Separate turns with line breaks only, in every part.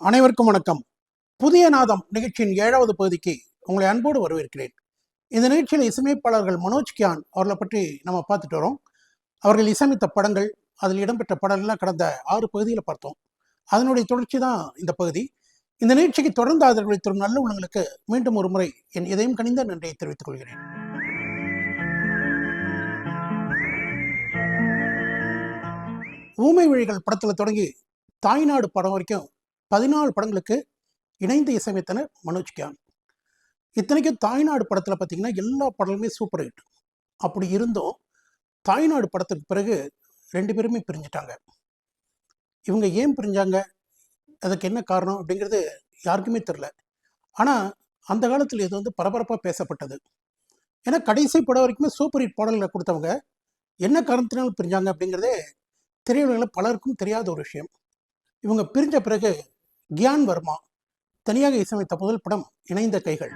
அனைவருக்கும் வணக்கம். புதிய நாதம் நிகழ்ச்சியின் ஏழாவது பகுதிக்கு உங்களை அன்போடு வரவேற்கிறேன். இந்த நிகழ்ச்சியில் இசையமைப்பாளர்கள் மனோஜ் கியான் அவர்களை பற்றி நம்ம பார்த்துட்டு வரோம். அவர்கள் இசையமைத்த படங்கள் அதில் இடம்பெற்ற படங்கள்லாம் கடந்த ஆறு பகுதியில் பார்த்தோம். அதனுடைய தொடர்ச்சி தான் இந்த பகுதி. இந்த நிகழ்ச்சிக்கு தொடர்ந்து ஆதரவு தரும் நல்ல உள்ளங்களுக்கு மீண்டும் ஒரு முறை என் இதயம் கனிந்த நன்றியை தெரிவித்துக் கொள்கிறேன். ஊமை வழிகள் படத்தில் தொடங்கி தாய்நாடு படம் வரைக்கும் பதினாலு படங்களுக்கு இணைந்து இசையமைத்தனர் மனோஜ் கியான். இத்தனைக்கும் தாய்நாடு படத்தில் பார்த்தீங்கன்னா எல்லா படங்களுமே சூப்பர் ஹிட் அப்படி இருந்தும் தாய்நாடு படத்துக்கு பிறகு ரெண்டு பேருமே பிரிஞ்சிட்டாங்க. இவங்க ஏன் பிரிஞ்சாங்க? அதுக்கு என்ன காரணம் அப்படிங்கிறது யாருக்குமே தெரில ஆனால் அந்த காலத்தில் இது வந்து பரபரப்பாக பேசப்பட்டது. ஏன்னா கடைசி படம் வரைக்குமே சூப்பர் ஹிட் பாடல்களை கொடுத்தவங்க என்ன காரணத்தினாலும் பிரிஞ்சாங்க அப்படிங்கிறதே திரையுலகில் பலருக்கும் தெரியாத ஒரு விஷயம். இவங்க பிரிஞ்ச பிறகு கியான் வர்மா தனியாக இசையமைத்த முதல் படம் இணைந்த கைகள்.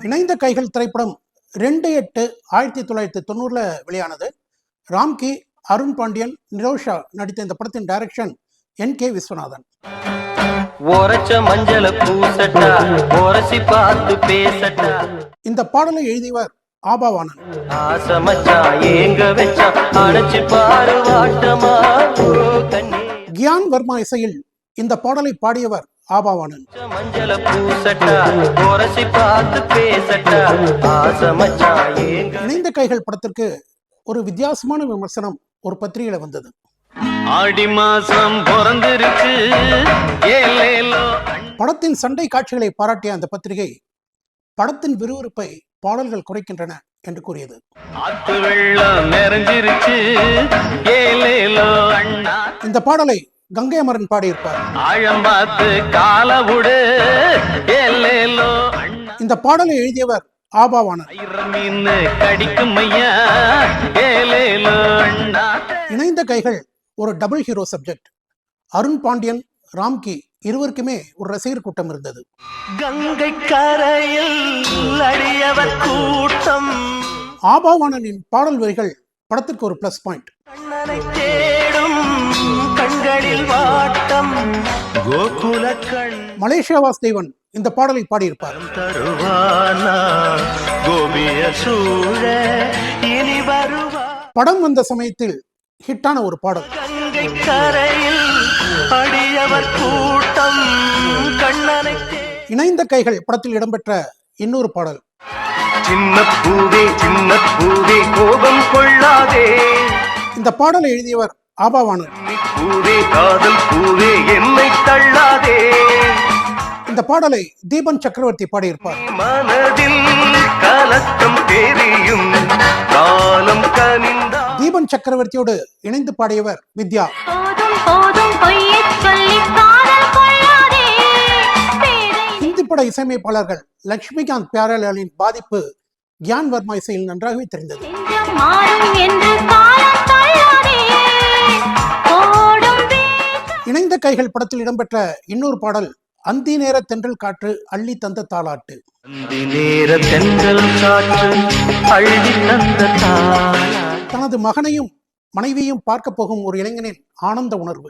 இணைந்த கைகள் திரைப்படம் ரெண்டு எட்டு ஆயிரத்தி தொள்ளாயிரத்தி தொண்ணூறில் வெளியானது. ராம்கி அருண் பாண்டியன் நிரோஷா நடித்த இந்த படத்தின் டைரக்ஷன் என் கே விஸ்வநாதன். இந்த பாடலை எழுதியவர் ஆபாவானன். கியான் வர்மா இசையில் இந்த பாடலை பாடியவர் ஆபாவானன். இணைந்த கைகள் படத்திற்கு ஒரு வித்தியாசமான விமர்சனம் ஒரு பத்திரிகையில வந்தது.
ஆடி மாசம்
படத்தின் சண்டை காட்சிகளை பாராட்டிய அந்த பத்திரிகை படத்தின் விறுவிறுப்பை பாடல்கள் குறைக்கின்றன என்று கூறியது. இந்த பாடலை கங்கை அமரன் பாடியிருப்பார். இந்த பாடலை எழுதியவர்
அண்ணா.
இணைந்த கைகள் ஒரு double hero subject. Arun Pandian Ramki இருவருக்குமே ஒரு ரசிகர் கூட்டம் இருந்தது.
கங்கை கரையில் அடியவர் கூட்டம்.
ஆபாவானனின் பாடல் வரிகள் படத்திற்கு ஒரு ப்ளஸ் பாயிண்ட் மலேசியா வாசுதேவன் இந்த பாடலை பாடியிருப்பார். படம் வந்த சமயத்தில் ஹிட்டான ஒரு பாடல்.
அடியவர் கூட்டம் கண்ணனை தேடும்
இணைந்த கைகள் படத்தில் இடம்பெற்ற இன்னொரு பாடல்.
சின்ன பூவே சின்ன பூவே கோபம் கொள்ளாதே.
இந்த பாடலை எழுதியவர் ஆபாவானன்.
நீ பூவே காதல் பூவே என்னை தள்ளாதே.
இந்த பாடலை தீபன் சக்கரவர்த்தி பாடியிருப்பார்.
மனதில் கலக்கம் தெரியும் காலம் கனிந்தா.
தீபன் சக்கரவர்த்தியோடு இணைந்து பாடியவர் வித்யா.
போதும் போதும் பொய்யச் சொல்லி காதல் கொள்ளாதே. பேரை
ஹிந்தி பட இசையமைப்பாளர்கள் லட்சுமிகாந்த் பியாரலாலின் பாதிப்பு கியான் வர்மா இசையில் நன்றாகவே தெரிந்தது. இணைந்த கைகள் படத்தில் இடம்பெற்ற இன்னொரு பாடல் அந்தி நேர தென்றல் காற்று அள்ளி தந்த தாலாட்டு
அந்தி நேர தென்றல் காற்று அள்ளி தந்த தாளாட்டு.
தனது மகனையும் மனைவியும் பார்க்க போகும் ஒரு இளைஞனின் ஆனந்த உணர்வு.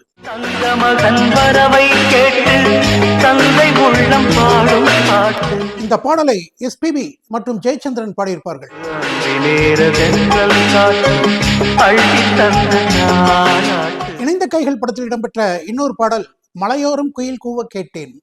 இந்த பாடலை எஸ்பிபி மற்றும் ஜெயச்சந்திரன் பாடியிருப்பார்கள். இணைந்த கைகள் படத்தில் இடம்பெற்ற இன்னொரு பாடல் மலையோரம் குயில் கூவ கேட்டேன்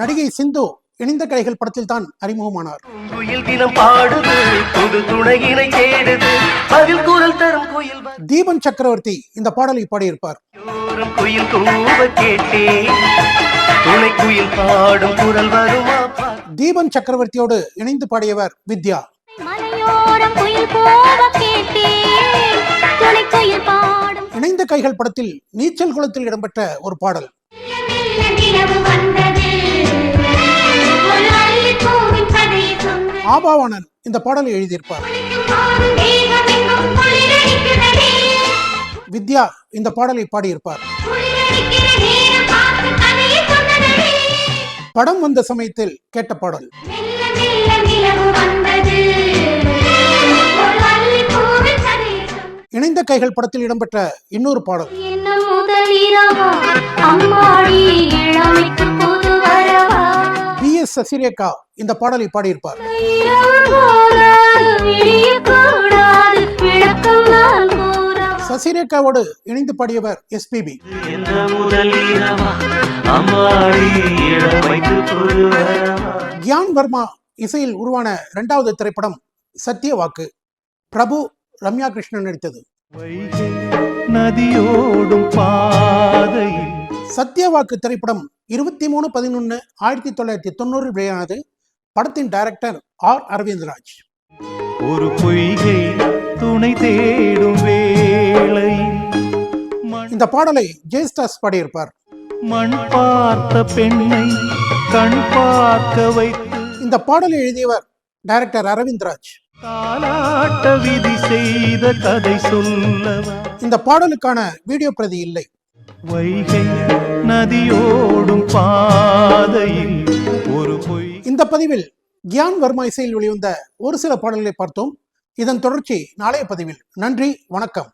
நடிகை சிந்து இணைந்த கைகள் படத்தில் தான் அறிமுகமானார்.
குயில் தினம் பாடுது புது துணையினை தேடுது. பதில் குரல் தரும் குயில்
தீபன் சக்கரவர்த்தி இந்த பாடலை பாடியிருப்பார்.
வரும் குயில் கூவ கேட்டேன் துணை குயில் பாடும் குரல் வருமா பார்.
தீபன் சக்கரவர்த்தியோடு இணைந்து பாடியவர் வித்யா.
மலையோரம் குயில் போக கேட்டேன் துணை குயில் பாடும்
இணைந்த கைகள் படத்தில் நீச்சல் குளத்தில் இடம்பெற்ற ஒரு பாடல். ஆபாவானன் இந்த பாடலை எழுதியிருப்பார். வித்யா இந்த பாடலை பாடியிருப்பார். படம் வந்த சமயத்தில் கேட்ட பாடல்.
இணைந்த
கைகள் படத்தில் இடம்பெற்ற இன்னொரு பாடல். சசிரேகா இந்த பாடலை பாடியிருப்பார். சசிரேகாவோடு இணைந்து பாடியவர் எஸ்பிபி. கியான் வர்மா இசையில் உருவான இரண்டாவது திரைப்படம் சத்தியவாக்கு. பிரபு ரம்யா கிருஷ்ணன் நடித்தது
நதியோடும் பாதையில்
சத்யவாக்கு திரைப்படம் இருபத்தி மூணு பதினொன்று ஆயிரத்தி தொள்ளாயிரத்தி தொண்ணூறில் வெளியானது படத்தின் டைரக்டர் ஆர் அரவிந்த்ராஜ்.
ஒரு பொய்கை துணை தேடும் மண்
இந்த பாடலை ஜெயஸ்டாஸ் பாடியிருப்பார்.
மண் பார்த்த பெண்ணை கண் பார்க்க வைத்து
இந்த பாடலை எழுதியவர் டைரக்டர் அரவிந்த்ராஜ்.
தாலாட்ட விதி செய்த கதை சொல்லவா?
இந்த பாடலுக்கான வீடியோ பிரதி இல்லை.
வைகை நதியோடும் பாதையில் ஒரு பொய்
இந்த பதிவில் கியான் வர்மா இசையில் வெளிவந்த ஒரு சில பாடல்களை பார்த்தோம். இதன் தொடர்ச்சி நாளைய பதிவில். நன்றி வணக்கம்.